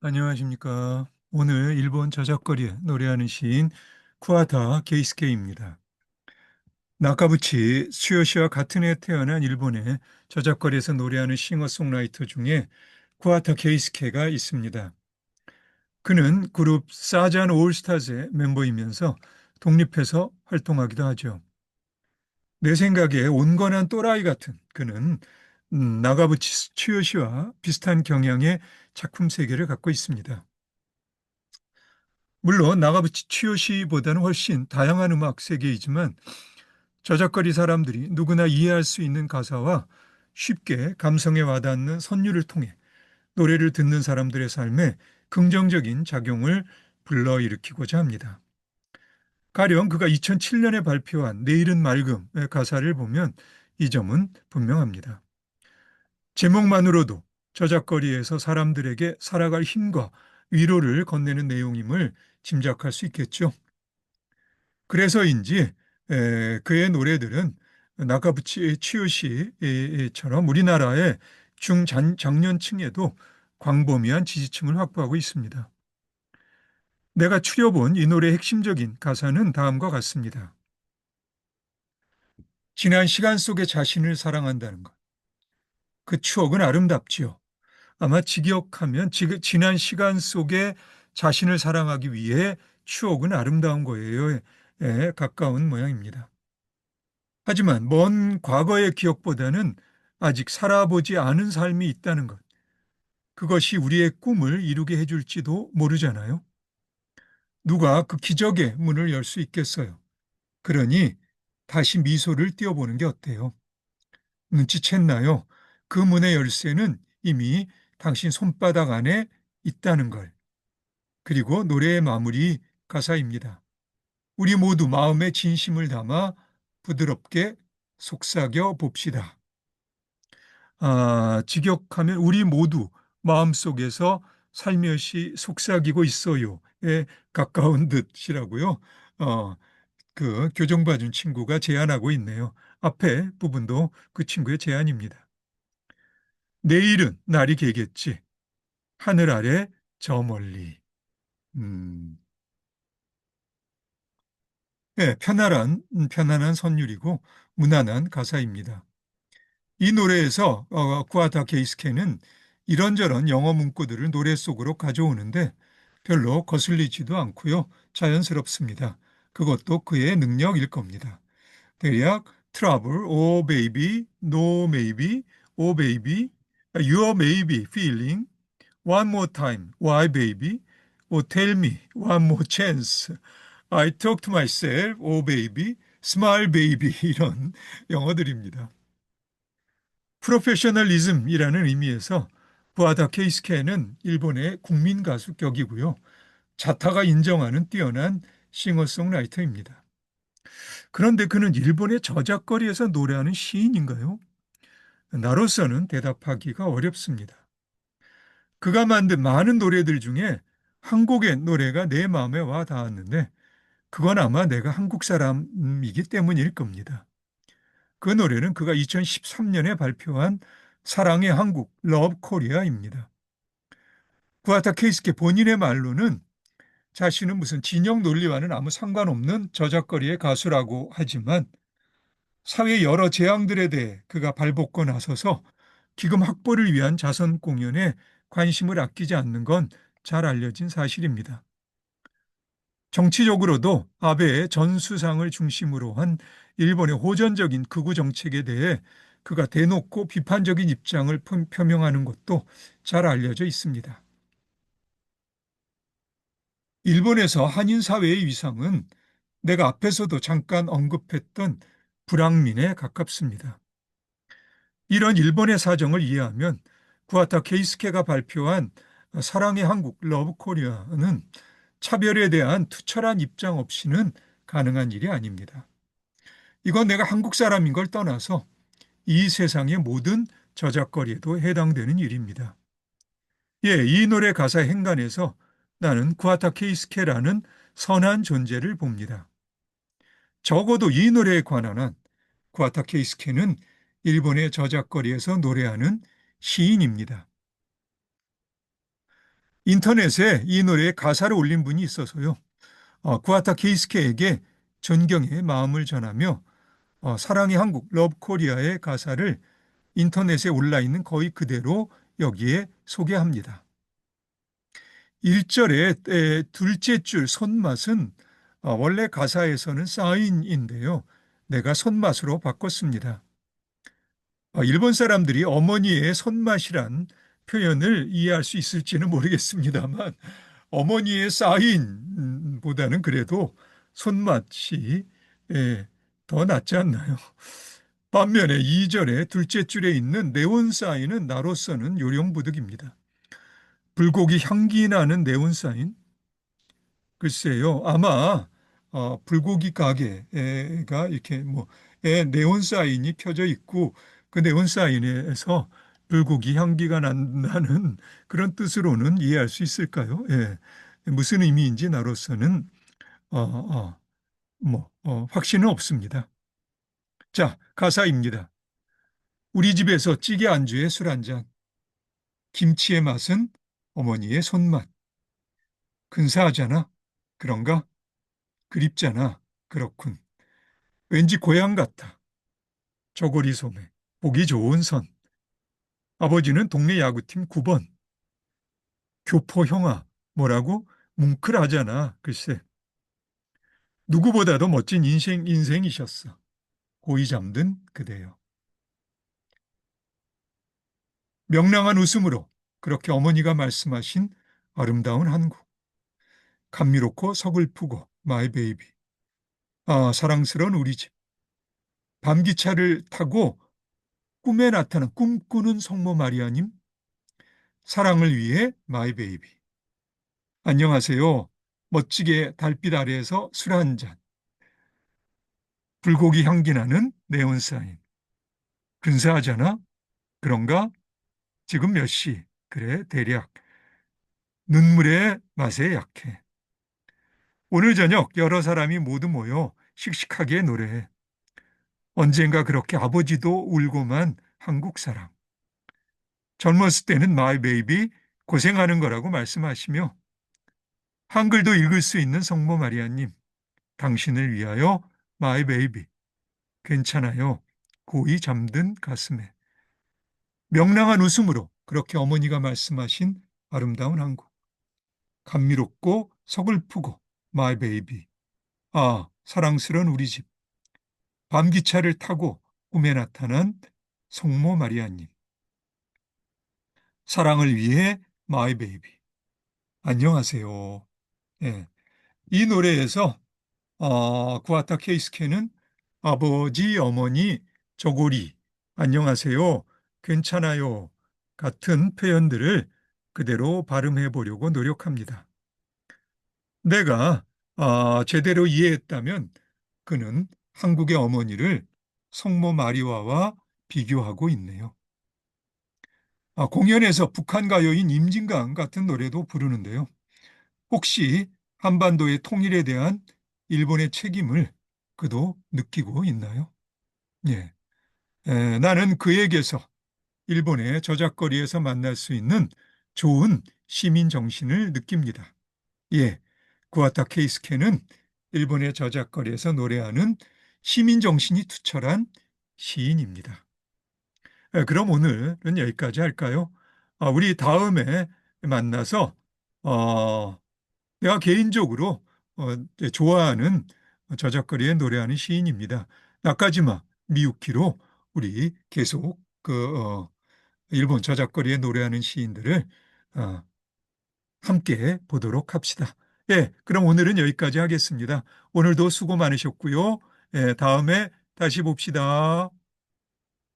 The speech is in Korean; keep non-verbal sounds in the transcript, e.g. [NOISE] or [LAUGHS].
안녕하십니까. 오늘 일본 저작거리에 노래하는 시인 쿠아타 게이스케입니다. 나카부치 츠요시와 같은 해에 태어난 일본의 저작거리에서 노래하는 싱어송라이터 중에 쿠아타 게이스케가 있습니다. 그는 그룹 사잔 올스타즈의 멤버이면서 독립해서 활동하기도 하죠. 내 생각에 온건한 또라이 같은 그는 음, 나가부치 츠요시와 비슷한 경향의 작품 세계를 갖고 있습니다. 물론 나가부치 츠요시보다는 훨씬 다양한 음악 세계이지만 저작거리 사람들이 누구나 이해할 수 있는 가사와 쉽게 감성에 와닿는 선율을 통해 노래를 듣는 사람들의 삶에 긍정적인 작용을 불러일으키고자 합니다. 가령 그가 2007년에 발표한 내일은 맑음의 가사를 보면 이 점은 분명합니다. 제목만으로도 저작거리에서 사람들에게 살아갈 힘과 위로를 건네는 내용임을 짐작할 수 있겠죠. 그래서인지 그의 노래들은 나카부치 치요시처럼 우리나라의 중장년층에도 광범위한 지지층을 확보하고 있습니다. 내가 추려본 이 노래의 핵심적인 가사는 다음과 같습니다. 지난 시간 속에 자신을 사랑한다는 것. 그 추억은 아름답지요. 아마 직역하면 지난 시간 속에 자신을 사랑하기 위해 추억은 아름다운 거예요. 에 가까운 모양입니다. 하지만 먼 과거의 기억보다는 아직 살아보지 않은 삶이 있다는 것. 그것이 우리의 꿈을 이루게 해줄지도 모르잖아요. 누가 그 기적의 문을 열 수 있겠어요. 그러니 다시 미소를 띄워보는 게 어때요? 눈치챘나요? 그 문의 열쇠는 이미 당신 손바닥 안에 있다는 걸. 그리고 노래의 마무리 가사입니다. 우리 모두 마음의 진심을 담아 부드럽게 속삭여 봅시다. 아, 직역하면 우리 모두 마음속에서 살며시 속삭이고 있어요에 가까운 듯이라고요. 어, 그 교정봐준 친구가 제안하고 있네요. 앞에 부분도 그 친구의 제안입니다. 내일은 날이 개겠지. 하늘 아래 저 멀리. 음. 네, 편안한, 음, 편안한 선율이고 무난한 가사입니다. 이 노래에서 어, 구아타 케이스케는 이런저런 영어 문구들을 노래 속으로 가져오는데 별로 거슬리지도 않고요. 자연스럽습니다. 그것도 그의 능력일 겁니다. 대략 trouble, oh baby, no maybe, oh baby, your maybe feeling, one more time, why baby, oh tell me, one more chance, I talk to myself, oh baby, smile baby [LAUGHS] 이런 영어들입니다. 프로페셔널리즘이라는 의미에서 부아다 케이스케는 일본의 국민 가수 격이고요. 자타가 인정하는 뛰어난 싱어송라이터입니다. 그런데 그는 일본의 저작거리에서 노래하는 시인인가요? 나로서는 대답하기가 어렵습니다. 그가 만든 많은 노래들 중에 한 곡의 노래가 내 마음에 와 닿았는데 그건 아마 내가 한국 사람이기 때문일 겁니다. 그 노래는 그가 2013년에 발표한 사랑의 한국, 러브 코리아입니다. 구아타 케이스케 본인의 말로는 자신은 무슨 진영 논리와는 아무 상관없는 저작거리의 가수라고 하지만 사회 여러 재앙들에 대해 그가 발벗고 나서서 기금 확보를 위한 자선 공연에 관심을 아끼지 않는 건 잘 알려진 사실입니다. 정치적으로도 아베의 전수상을 중심으로 한 일본의 호전적인 극우 정책에 대해 그가 대놓고 비판적인 입장을 표명하는 것도 잘 알려져 있습니다. 일본에서 한인 사회의 위상은 내가 앞에서도 잠깐 언급했던 불황민에 가깝습니다. 이런 일본의 사정을 이해하면 구아타 케이스케가 발표한 사랑의 한국 러브 코리아는 차별에 대한 투철한 입장 없이는 가능한 일이 아닙니다. 이건 내가 한국 사람인 걸 떠나서 이 세상의 모든 저작거리에도 해당되는 일입니다. 예, 이 노래 가사 행간에서 나는 구아타 케이스케라는 선한 존재를 봅니다. 적어도 이 노래에 관한 한 구아타 케이스케는 일본의 저작거리에서 노래하는 시인입니다. 인터넷에 이 노래의 가사를 올린 분이 있어서요. 어, 구아타 케이스케에게 존경의 마음을 전하며 어, 사랑의 한국 러브 코리아의 가사를 인터넷에 올라 있는 거의 그대로 여기에 소개합니다. 1절의 둘째 줄 손맛은 어, 원래 가사에서는 사인인데요. 내가 손맛으로 바꿨습니다. 어, 일본 사람들이 어머니의 손맛이란 표현을 이해할 수 있을지는 모르겠습니다만 어머니의 사인보다는 그래도 손맛이 예, 더 낫지 않나요? 반면에 2절의 둘째 줄에 있는 네온 사인은 나로서는 요령부득입니다. 불고기 향기 나는 네온 사인? 글쎄요, 아마 어, 불고기 가게가 이렇게 뭐 네온 사인이 켜져 있고 그 네온 사인에서 불고기 향기가 난다는 그런 뜻으로는 이해할 수 있을까요? 예. 무슨 의미인지 나로서는 어, 어, 뭐 어, 확신은 없습니다. 자, 가사입니다. 우리 집에서 찌개 안주에 술 한 잔. 김치의 맛은 어머니의 손맛. 근사하잖아. 그런가? 그립잖아. 그렇군. 왠지 고향 같아. 저고리 소매. 보기 좋은 선. 아버지는 동네 야구팀 9번. 교포 형아. 뭐라고? 뭉클하잖아. 글쎄. 누구보다도 멋진 인생, 인생이셨어. 고이 잠든 그대여. 명랑한 웃음으로 그렇게 어머니가 말씀하신 아름다운 한국. 감미롭고 서글프고 마이 베이비. 아, 사랑스러운 우리 집. 밤기차를 타고 꿈에 나타난 꿈꾸는 성모 마리아님. 사랑을 위해 마이 베이비. 안녕하세요. 멋지게 달빛 아래에서 술 한 잔. 불고기 향기 나는 네온 사인. 근사하잖아? 그런가? 지금 몇 시? 그래, 대략. 눈물의 맛에 약해. 오늘 저녁 여러 사람이 모두 모여 씩씩하게 노래해. 언젠가 그렇게 아버지도 울고만 한국 사랑. 젊었을 때는 마이 베이비 고생하는 거라고 말씀하시며 한글도 읽을 수 있는 성모 마리아님, 당신을 위하여 마이 베이비. 괜찮아요. 고이 잠든 가슴에. 명랑한 웃음으로 그렇게 어머니가 말씀하신 아름다운 한국. 감미롭고 서글프고 마이 베이비. 아, 사랑스러운 우리 집. 밤기차를 타고 꿈에 나타난 성모 마리아님. 사랑을 위해 마이 베이비. 안녕하세요. 예. 이 노래에서 어, 구아타 케이스케는 아버지, 어머니, 저고리, 안녕하세요, 괜찮아요 같은 표현들을 그대로 발음해 보려고 노력합니다. 내가 어, 제대로 이해했다면 그는 한국의 어머니를 성모 마리와와 비교하고 있네요. 아, 공연에서 북한 가요인 임진강 같은 노래도 부르는데요. 혹시 한반도의 통일에 대한 일본의 책임을 그도 느끼고 있나요? 예. 에, 나는 그에게서 일본의 저작거리에서 만날 수 있는 좋은 시민 정신을 느낍니다. 예. 구아타 케이스케는 일본의 저작거리에서 노래하는 시민 정신이 투철한 시인입니다. 에, 그럼 오늘은 여기까지 할까요? 아, 우리 다음에 만나서 어, 내가 개인적으로 어, 좋아하는 저작거리에 노래하는 시인입니다. 나까지마 미유키로 우리 계속 그 어, 일본 저작거리에 노래하는 시인들을 어, 함께 보도록 합시다. 예, 그럼 오늘은 여기까지 하겠습니다. 오늘도 수고 많으셨고요. 예, 다음에 다시 봅시다.